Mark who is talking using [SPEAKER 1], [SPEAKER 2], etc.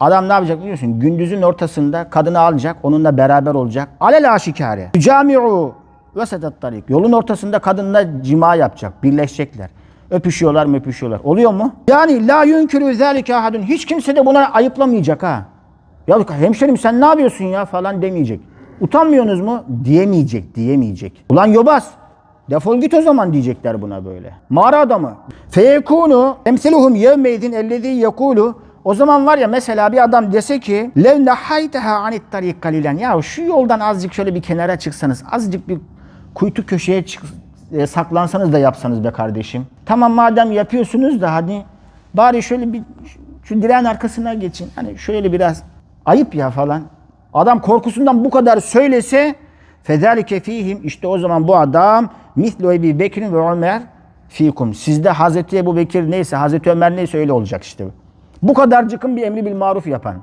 [SPEAKER 1] Adam ne yapacak biliyorsun? Gündüzün ortasında kadını alacak, onunla beraber olacak. Alel aşikare. Camiu vesetet tarik. Yolun ortasında kadınla cima yapacak, birleşecekler. Öpüşüyorlar mı öpüşüyorlar. Oluyor mu? Yani la yunkürü zâlike ahadun. Hiç kimse de buna ayıplamayacak ha. Ya hemşerim sen ne yapıyorsun ya falan demeyecek. Utanmıyorsunuz mu? Diyemeyecek, diyemeyecek. Ulan yobaz. Defol git o zaman diyecekler buna böyle. Mağara adamı. Feyekunu emseluhum yevmeydin ellezî yekulu o zaman var ya mesela bir adam dese ki lev nehayteha anit tarik kalilen ya şu yoldan azıcık şöyle bir kenara çıksanız azıcık bir kuytu köşeye çık, e, saklansanız da yapsanız be kardeşim. Tamam madem yapıyorsunuz da hani bari şöyle bir şu direğin arkasına geçin. Hani şöyle biraz ayıp ya falan. Adam korkusundan bu kadar söylese fezalike fihim işte o zaman bu adam mislu Ebi Bekir'in ve Ömer fikum. Sizde Hazreti Ebu Bekir neyse Hazreti Ömer neyse öyle olacak işte. Bu kadarcıkın bir emri bil maruf yapan.